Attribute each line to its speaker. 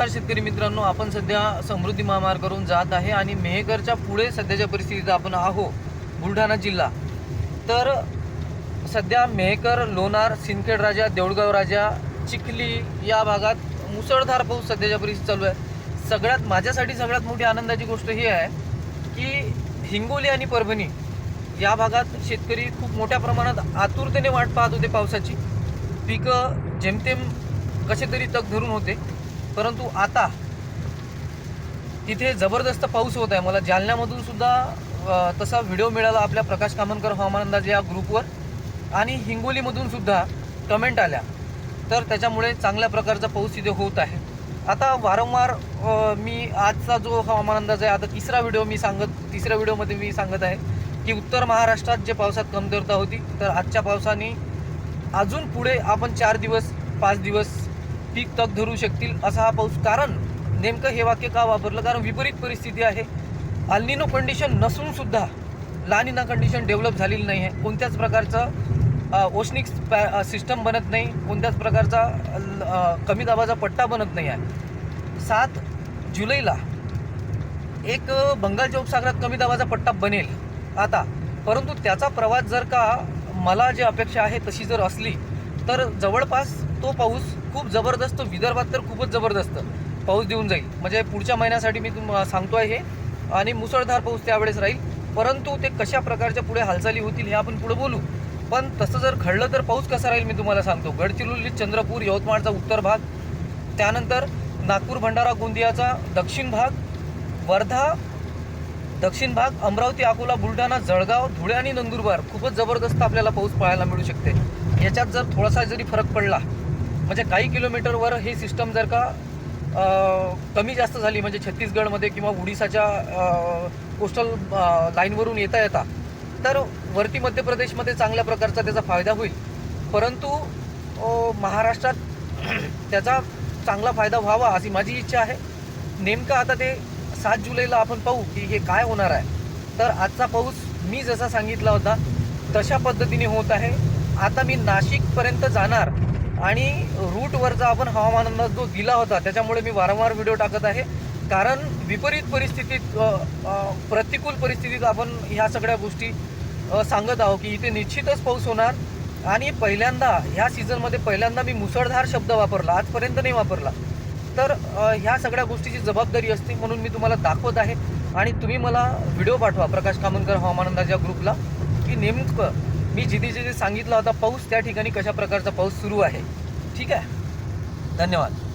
Speaker 1: नमस्कार शेतकरी मित्रांनो आपण सध्या समृद्धी महामार्गावरून जात आहे आणि मेहकरच्या पुढे सध्याच्या परिस्थितीत आपण आहो बुलढाणा जिल्हा. तर सध्या मेहकर लोणार सिंदखेड राजा देऊळगाव राजा चिखली या भागात मुसळधार पाऊस सध्याच्या परिस्थितीत चालू आहे. सगळ्यात माझ्यासाठी सगळ्यात मोठी आनंदाची गोष्ट ही आहे की हिंगोली आणि परभणी या भागात शेतकरी खूप मोठ्या प्रमाणात आतुरतेने वाट पाहत होते पावसाची. पिकं जेमतेम कसे तरी तग धरून होते. परंतु आता तिथे जबरदस्त पाऊस होत आहे. मला जालन्यामधून सुद्धा तसा व्हिडिओ मिळाला आपल्या प्रकाश कामनकर हवामान अंदाज या ग्रुपवर. आणि हिंगोलीमधून सुद्धा कमेंट आल्या. तर त्याच्यामुळे चांगल्या प्रकारचा पाऊस तिथे होत आहे. आता वारंवार मी आजचा जो हवामान अंदाज आहे आता तिसरा व्हिडिओ मी सांगत तिसऱ्या व्हिडिओमध्ये मी सांगत आहे की उत्तर महाराष्ट्रात जे पावसात कमतरता होती तर आजच्या पावसाने अजून पुढे आपण चार दिवस पाच दिवस पीक तग धरू शकतील असा हा पाऊस. कारण नेमकं हे वाक्य का वापरलं? कारण विपरीत परिस्थिती आहे. अल्निनो कंडिशन नसून सुद्धा लानिना कंडिशन डेव्हलप झालेली नाही आहे. कोणत्याच प्रकारचं ओशनिक सिस्टम बनत नाही. कोणत्याच प्रकारचा कमी दाबाचा पट्टा बनत नाही आहे. सात जुलैला एक बंगालच्या उपसागरात कमी दाबाचा पट्टा बनेल. आता परंतु त्याचा प्रवास जर का मला जी अपेक्षा आहे तशी जर असली तर जवळपास तो पाऊस खूप जबरदस्त विदर्भात तर खूपच जबरदस्त पाऊस देऊन जाईल. म्हणजे पुढच्या महिन्यासाठी मी तुम सांगतोय हे. आणि मुसळधार पाऊस त्यावेळेस राहील. परंतु ते कशा प्रकारच्या पुढे हालचाली होतील हे आपण पुढे बोलू. पण तसं जर घडलं तर पाऊस कसा राहील मी तुम्हाला सांगतो. गडचिरोली चंद्रपूर यवतमाळचा उत्तर भाग त्यानंतर नागपूर भंडारा गोंदियाचा दक्षिण भाग वर्धा दक्षिण भाग अमरावती अकोला बुलढाणा जळगाव धुळे आणि नंदुरबार खूपच जबरदस्त आपल्याला पाऊस पाहायला मिळू शकते. याच्यात जर थोडासा जरी फरक पडला म्हणजे काही किलोमीटरवर ही सिस्टम जर का कमी जास्त झाली म्हणजे छत्तीसगडमध्ये किंवा उडीसाच्या कोस्टल लाईनवरून येता येता तर वरती मध्य प्रदेशमध्ये चांगल्या प्रकारचा त्याचा फायदा होईल. परंतु महाराष्ट्रात त्याचा चांगला फायदा व्हावा अशी माझी इच्छा आहे. नेमकं आता ते सात जुलैला आपण पाहू की हे काय होणार आहे. तर आजचा पाऊस मी जसा सांगितला होता तशा पद्धतीने होत आहे. आता मी नाशिकपर्यंत जाणार आणि रूटवरचा आपण हवामान अंदाज जो दिला होता त्याच्यामुळे मी वारंवार व्हिडिओ टाकत आहे. कारण विपरीत परिस्थितीत प्रतिकूल परिस्थितीत आपण ह्या सगळ्या गोष्टी सांगत आहोत की इथे निश्चितच पाऊस होणार. आणि पहिल्यांदा ह्या सीझनमध्ये पहिल्यांदा मी मुसळधार शब्द वापरला आजपर्यंत नाही वापरला. तर ह्या सगळ्या गोष्टीची जबाबदारी असते म्हणून मी तुम्हाला दाखवत आहे. आणि तुम्ही मला व्हिडिओ पाठवा प्रकाश कामनकर हवामान अंदाज या ग्रुपला की नेमकं मी जिथे जिथे सांगितला होता पाऊस त्या ठिकाणी कशा प्रकारचा पाऊस सुरू आहे. ठीक आहे? धन्यवाद.